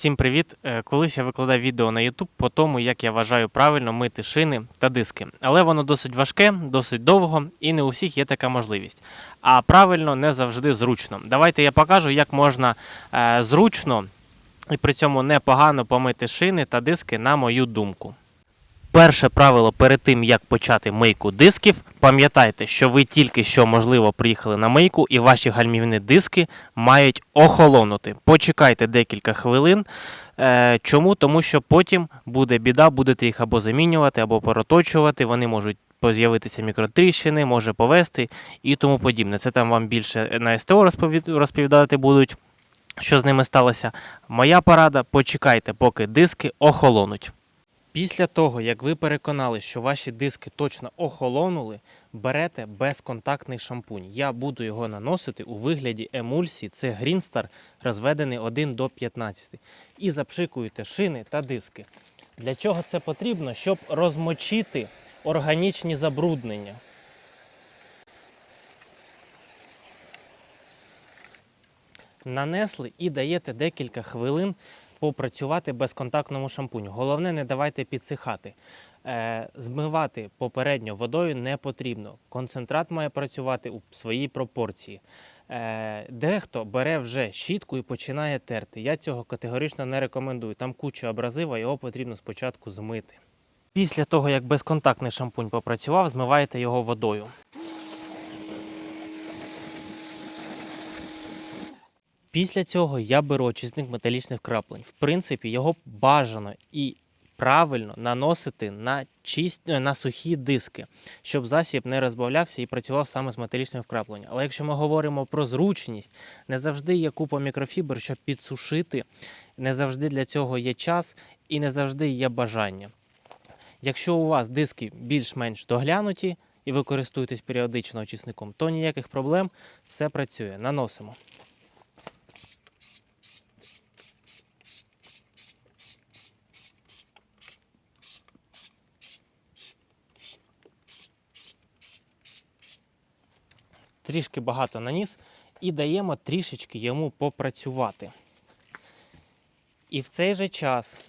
Всім привіт! Е, Колись я викладав відео на YouTube по тому, як я вважаю правильно мити шини та диски. Але воно досить важке, досить довго, і не у всіх є така можливість. А правильно не завжди зручно. Давайте я покажу, як можна е, зручно і при цьому непогано помити шини та диски, на мою думку. Перше правило перед тим, як почати мийку дисків, пам'ятайте, що ви тільки що, можливо, приїхали на мийку, і ваші гальмівні диски мають охолонути. Почекайте декілька хвилин. Е, чому? Тому що потім буде біда, будете їх або замінювати, або пороточувати. Вони можуть з'явитися мікротріщини, може повести і тому подібне. Це там вам більше на СТО розповідати будуть, що з ними сталося. Моя порада: почекайте, поки диски охолонуть. Після того, як ви переконали, що ваші диски точно охолонули, берете безконтактний шампунь. Я буду його наносити у вигляді емульсії. Це Green Star, розведений 1 до 15. І запшикуєте шини та диски. Для чого це потрібно? Щоб розмочити органічні забруднення. Нанесли і даєте декілька хвилин попрацювати безконтактному шампуню. Головне, не давайте підсихати. Е, змивати попередньо водою не потрібно. Концентрат має працювати у своїй пропорції. Е, дехто бере вже щітку і починає терти. Я цього категорично не рекомендую. Там куча абразива, його потрібно спочатку змити. Після того, як безконтактний шампунь попрацював, змиваєте його водою. Після цього я беру очисник металічних краплень. В принципі, його бажано і правильно наносити на, чист... е, на сухі диски, щоб засіб не розбавлявся і працював саме з металічним вкрапленням. Але якщо ми говоримо про зручність, не завжди є купа мікрофібр, щоб підсушити, не завжди для цього є час і не завжди є бажання. Якщо у вас диски більш-менш доглянуті і ви користуєтесь періодично очисником, то ніяких проблем, все працює. Наносимо. Трішки багато наніс і даємо трішечки йому попрацювати. І в цей же час,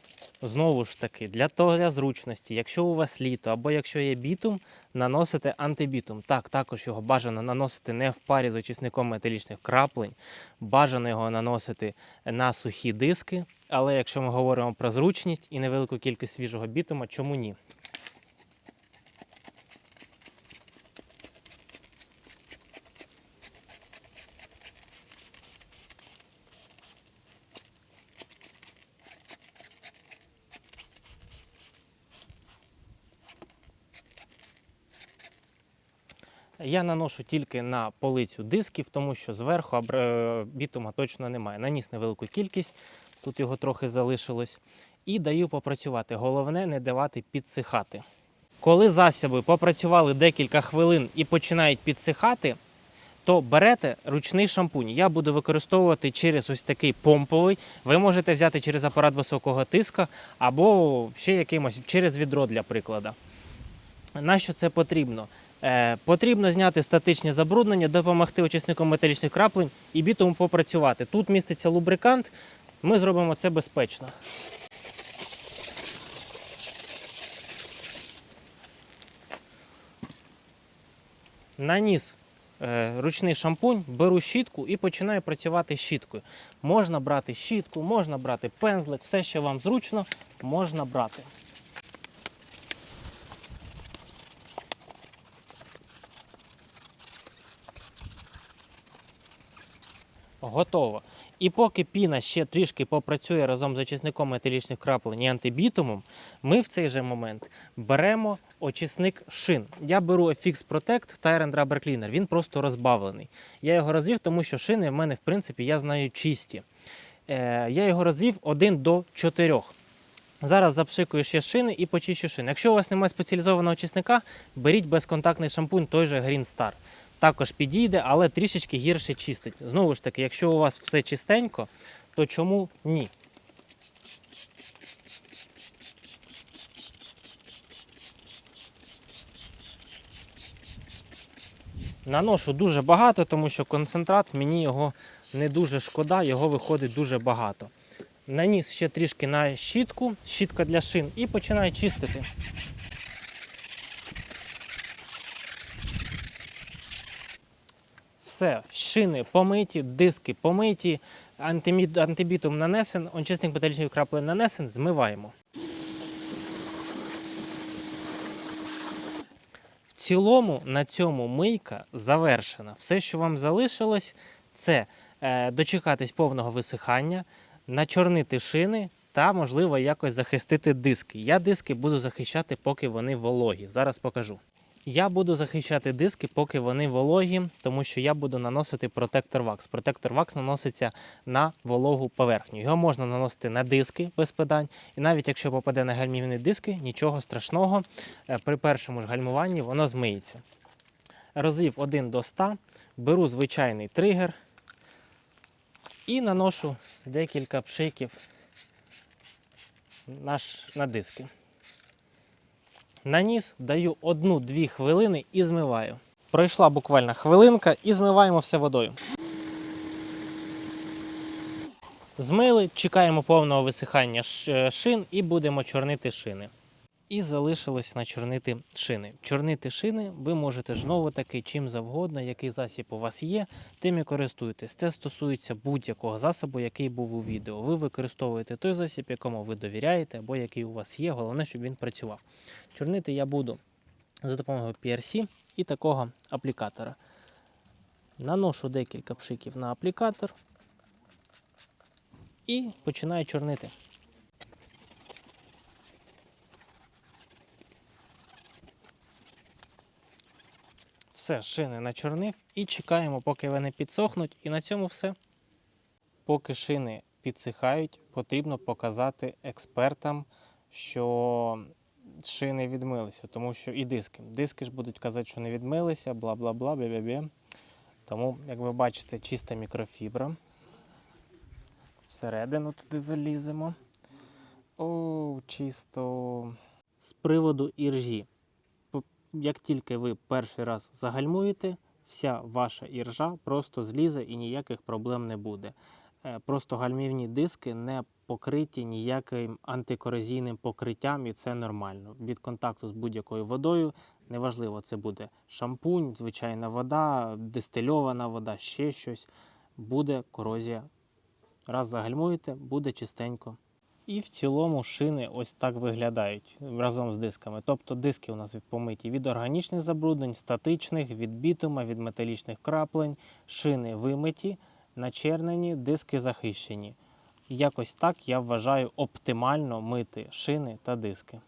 знову ж таки, для того для зручності, якщо у вас літо або якщо є бітум, наносите антибітум. Так, також його бажано наносити не в парі з очисником металічних краплень, бажано його наносити на сухі диски. Але якщо ми говоримо про зручність і невелику кількість свіжого бітума, чому ні? Я наношу тільки на полицю дисків, тому що зверху е, бітума точно немає. Наніс невелику кількість, тут його трохи залишилось. І даю попрацювати. Головне не давати підсихати. Коли засоби попрацювали декілька хвилин і починають підсихати, то берете ручний шампунь. Я буду використовувати через ось такий помповий. Ви можете взяти через апарат високого тиска або ще якимось через відро для прикладу. Нащо це потрібно? Е, потрібно зняти статичні забруднення, допомогти очисником металічних краплень і бітуму попрацювати. Тут міститься лубрикант, ми зробимо це безпечно. Наніс е, ручний шампунь, беру щітку і починаю працювати щіткою. Можна брати щітку, можна брати пензлик, все, що вам зручно, можна брати. Готово. І поки піна ще трішки попрацює разом з очисником металічних краплень і антибітумом, ми в цей же момент беремо очисник шин. Я беру FX Protect Tire Rubber Cleaner. Він просто розбавлений. Я його розвів, тому що шини в мене, в принципі, я знаю чисті. Е, я його розвів 1 до 4. Зараз запшикую ще шини і почищу шини. Якщо у вас немає спеціалізованого очисника, беріть безконтактний шампунь, той же Green Star. Також підійде, але трішечки гірше чистить. Знову ж таки, якщо у вас все чистенько, то чому ні? Наношу дуже багато, тому що концентрат мені його не дуже шкода, його виходить дуже багато. Наніс ще трішки на щітку, щітка для шин, і починаю чистити. Все, шини помиті, диски помиті, антибітум нанесен, очисник металічних краплень нанесен, змиваємо. В цілому на цьому мийка завершена. Все, що вам залишилось, це е, дочекатись повного висихання, начорнити шини та, можливо, якось захистити диски. Я диски буду захищати, поки вони вологі. Зараз покажу. Я буду захищати диски, поки вони вологі, тому що я буду наносити протектор вакс. Протектор вакс наноситься на вологу поверхню. Його можна наносити на диски без питань. І навіть якщо попаде на гальмівні диски, нічого страшного. Е, При першому ж гальмуванні воно змиється. Розвів 1 до 100, беру звичайний тригер і наношу декілька пшиків на диски. Наніс, даю 1-2 хвилини і змиваю. Пройшла буквально хвилинка і змиваємо все водою. Змили, чекаємо повного висихання шин і будемо чорнити шини. І залишилось начорнити шини. Чорнити шини ви можете знову таки чим завгодно, який засіб у вас є, тим і користуєтесь. Це стосується будь-якого засобу, який був у відео. Ви використовуєте той засіб, якому ви довіряєте, або який у вас є. Головне, щоб він працював. Чорнити я буду за допомогою PRC і такого аплікатора. Наношу декілька пшиків на аплікатор і починаю чорнити. Все, шини начорнив і чекаємо, поки вони підсохнуть. І на цьому все. Поки шини підсихають, потрібно показати експертам, що шини відмилися, тому що і диски. Диски ж будуть казати, що не відмилися, бла бла бла, бе-бе-бе. Тому, як ви бачите, чиста мікрофібра. Всередину туди заліземо. О, чисто. З приводу іржі. Як тільки ви перший раз загальмуєте, вся ваша іржа просто злізе і ніяких проблем не буде. Е, Просто гальмівні диски не покриті ніяким антикорозійним покриттям, і це нормально. Від контакту з будь-якою водою, неважливо, це буде шампунь, звичайна вода, дистильована вода, ще щось, буде корозія. Раз загальмуєте, буде чистенько. І в цілому шини ось так виглядають разом з дисками. Тобто диски у нас помиті від органічних забруднень, статичних, від бітума, від металічних краплень, шини вимиті, начернені, диски захищені. Якось так я вважаю оптимально мити шини та диски.